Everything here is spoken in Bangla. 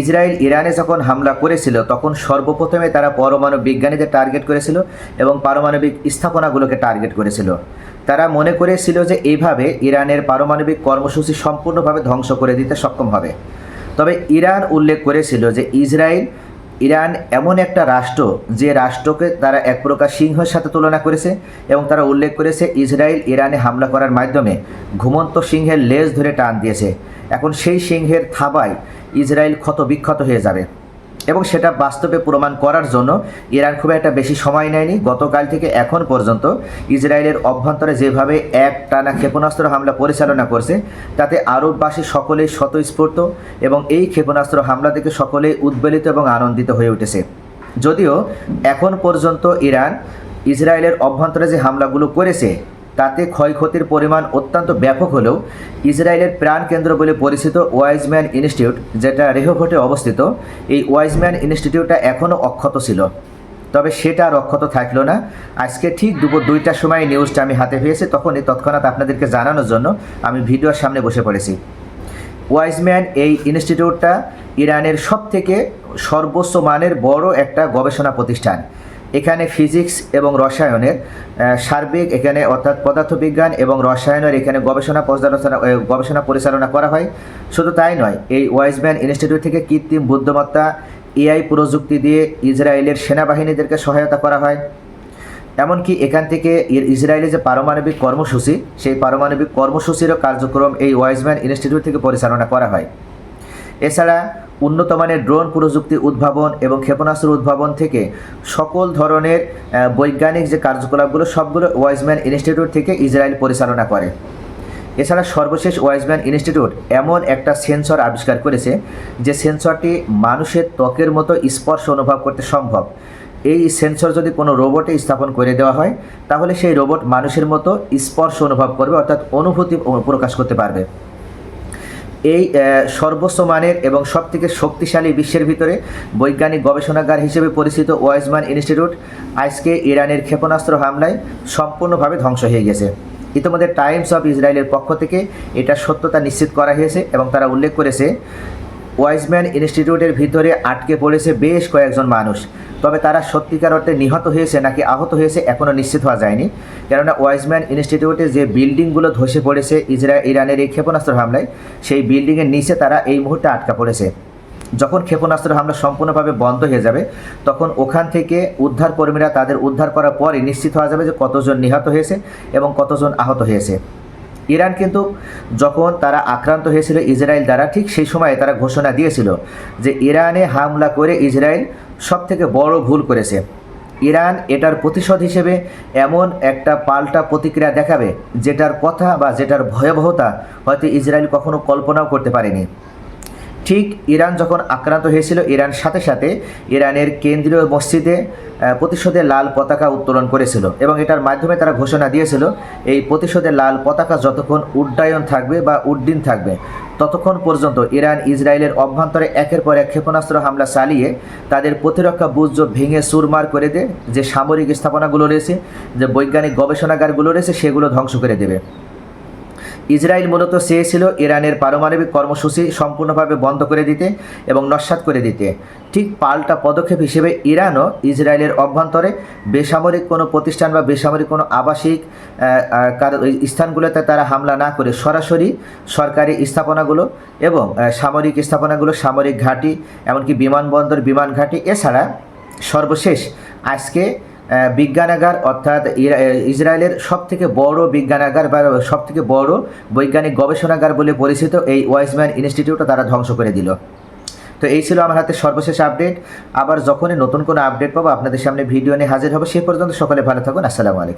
ইসরায়েল ইরানে যখন হামলা করেছিল, তখন সর্বপ্রথমে তারা পরমাণু বিজ্ঞানীদের টার্গেট করেছিল এবং পারমাণবিক স্থাপনাগুলোকে টার্গেট করেছিল। তারা মনে করেছিল যে এইভাবে ইরানের পারমাণবিক কর্মসূচি সম্পূর্ণভাবে ধ্বংস করে দিতে সক্ষম হবে। তবে ইরান উল্লেখ করেছিল যে ইসরায়েল ইরান এমন একটা রাষ্ট্র যে রাষ্ট্রকে তারা এক প্রকার সিংহের সাথে তুলনা করেছে এবং তারা উল্লেখ করেছে ইসরায়েল ইরানে হামলা করার মাধ্যমে ঘুমন্ত সিংহের লেজ ধরে টান দিয়েছে। এখন সেই সিংহের থাবায় ইসরায়েল ক্ষত বিক্ষত হয়ে যাবে। এবং সেটা বাস্তবে প্রমাণ করার জন্য ইরান খুব একটা বেশি সময় নেয়নি। গতকাল থেকে এখন পর্যন্ত ইসরায়েলের অভ্যন্তরে যেভাবে এক টানা ক্ষেপণাস্ত্র হামলা পরিচালনা করছে, তাতে আরববাসী সকলেই স্বতঃস্ফূর্ত এবং এই ক্ষেপণাস্ত্র হামলা থেকে সকলেই উদ্বেলিত এবং আনন্দিত হয়ে উঠেছে। যদিও এখন পর্যন্ত ইরান ইসরায়েলের অভ্যন্তরে যে হামলাগুলো করেছে তাতে ক্ষয়ক্ষতির পরিমাণ অত্যন্ত ব্যাপক হলেও ইসরায়েলের প্রাণকেন্দ্র বলে পরিচিত ওয়াইজম্যান ইনস্টিটিউট, যেটা রেহভোটে অবস্থিত, এই ওয়াইজম্যান ইনস্টিটিউটটা এখনও অক্ষত ছিল। তবে সেটা আর অক্ষত থাকল না। আজকে ঠিক দুপুর দুইটার সময় নিউজটা আমি হাতে পেয়েছি। তখনই তৎক্ষণাৎ আপনাদেরকে জানানোর জন্য আমি ভিডিওর সামনে বসে পড়েছি। ওয়াইজম্যান এই ইনস্টিটিউটটা ইরানের সব থেকে সর্বোচ্চ মানের বড় একটা গবেষণা প্রতিষ্ঠান। এখানে ফিজিক্স এবং রসায়নের সার্বিক এখানে অর্থাৎ পদার্থবিজ্ঞান এবং রসায়নের এখানে গবেষণা পর্যালোচনা গবেষণা পরিচালনা করা হয়। শুধু তাই নয়, এই ওয়াইজম্যান ইনস্টিটিউট থেকে কৃত্রিম বুদ্ধিমত্তা, এআই প্রযুক্তি দিয়ে ইসরায়েলের সেনাবাহিনীদেরকে সহায়তা করা হয়। এমনকি এখান থেকে ইসরায়েলের যে পারমাণবিক কর্মসূচি, সেই পারমাণবিক কর্মসূচিরও কার্যক্রম এই ওয়াইজম্যান ইনস্টিটিউট থেকে পরিচালনা করা হয়। এছাড়া উন্নত মানের ড্রোন প্রযুক্তি উদ্ভাবন এবং ক্ষেপণাস্ত্র উদ্ভাবন থেকে সকল ধরনের বৈজ্ঞানিক যে কার্যকলাপগুলো, সবগুলো ওয়াইজম্যান ইনস্টিটিউট থেকে ইসরায়েল পরিচালনা করে। এছাড়া সর্বশেষ ওয়াইজম্যান ইনস্টিটিউট এমন একটা সেন্সর আবিষ্কার করেছে যে সেন্সরটি মানুষের ত্বকের মতো স্পর্শ অনুভব করতে সম্ভব। এই সেন্সর যদি কোনো রোবটে স্থাপন করে দেওয়া হয়, তাহলে সেই রোবট মানুষের মতো স্পর্শ অনুভব করবে, অর্থাৎ অনুভূতি প্রকাশ করতে পারবে। এই সর্বোচ্চ মানের এবং সবথেকে শক্তিশালী বিশ্বের ভিতরে বৈজ্ঞানিক গবেষণাগার হিসেবে পরিচিত ওয়াইজমান ইনস্টিটিউট আজকে ইরানের ক্ষেপণাস্ত্র হামলায় সম্পূর্ণভাবে ধ্বংস হয়ে গেছে। ইতিমধ্যে টাইমস অফ ইসরায়েলের পক্ষ থেকে এটা সত্যতা নিশ্চিত করা হয়েছে এবং তারা উল্লেখ করেছে ওয়াইজম্যান ইনস্টিটিউটের ভিতরে আটকে পড়েছে বেশ কয়েকজন মানুষ। তবে তারা সত্যিকার অর্থে নিহত হয়েছে নাকি আহত হয়েছে এখনও নিশ্চিত হওয়া যায়নি। কেননা ওয়াইজম্যান ইনস্টিটিউটে যে বিল্ডিংগুলো ধসে পড়েছে ইসরা ইরানের এই ক্ষেপণাস্ত্র হামলায়, সেই বিল্ডিংয়ের নিচে তারা এই মুহূর্তে আটকা পড়েছে। যখন ক্ষেপণাস্ত্র হামলা সম্পূর্ণভাবে বন্ধ হয়ে যাবে, তখন ওখান থেকে উদ্ধার কর্মীরা তাদের উদ্ধার করার পরই নিশ্চিত হওয়া যাবে যে কতজন নিহত হয়েছে এবং কতজন আহত হয়েছে। ইরান কিন্তু যখন তারা আক্রান্ত হয়েছিল ইসরায়েল দ্বারা, ঠিক সেই সময় তারা ঘোষণা দিয়েছিল যে ইরানে হামলা করে ইসরায়েল সব থেকে বড় ভুল করেছে। ইরান এটার প্রতিশোধ হিসেবে এমন একটা পাল্টা প্রতিক্রিয়া দেখাবে, যেটার কথা বা যেটার ভয়াবহতা হয়তো ইসরায়েল কখনো কল্পনাও করতে পারেনি। ঠিক ইরান যখন আক্রান্ত হয়েছিল, ইরান সাথে সাথে ইরানের কেন্দ্রীয় মসজিদে প্রতিশোধের লাল পতাকা উত্তোলন করেছিল এবং এটার মাধ্যমে তারা ঘোষণা দিয়েছিল, এই প্রতিশোধের লাল পতাকা যতক্ষণ উড্ডায়ন থাকবে বা উড্ডীন থাকবে, ততক্ষণ পর্যন্ত ইরান ইসরায়েলের অভ্যন্তরে একের পর এক ক্ষেপণাস্ত্র হামলা চালিয়ে তাদের প্রতিরক্ষা বুর্জ ভেঙে সুরমার করে দেয়, যে সামরিক স্থাপনাগুলো রয়েছে, যে বৈজ্ঞানিক গবেষণাগারগুলো রয়েছে, সেগুলো ধ্বংস করে দেবে। ইসরায়েল মূলত চেয়েছিল ইরানের পারমাণবিক কর্মসূচি সম্পূর্ণভাবে বন্ধ করে দিতে এবং নস্যাৎ করে দিতে। ঠিক পাল্টা পদক্ষেপ হিসেবে ইরানও ইসরায়েলের অভ্যন্তরে বেসামরিক কোনো প্রতিষ্ঠান বা বেসামরিক কোনো আবাসিক স্থানগুলোতে তারা হামলা না করে সরাসরি সরকারি স্থাপনাগুলো এবং সামরিক স্থাপনাগুলো, সামরিক ঘাঁটি, এমনকি বিমানবন্দর, বিমান ঘাঁটি, এছাড়া সর্বশেষ আজকে বিজ্ঞানাগার, অর্থাৎ ইসরায়েলের সব থেকে বড় বিজ্ঞানাগার বা সব থেকে বড় বৈজ্ঞানিক গবেষণাগার বলে পরিচিত এই ওয়াইজম্যান ইনস্টিটিউটও তারা ধ্বংস করে দিল। তো এই ছিল আমার হাতে সর্বশেষ আপডেট। আবার যখনই নতুন কোনো আপডেট পাবো আপনাদের সামনে ভিডিও নিয়ে হাজির হব, সে পর্যন্ত সকলে ভালো থাকুন। আসসালামু আলাইকুম।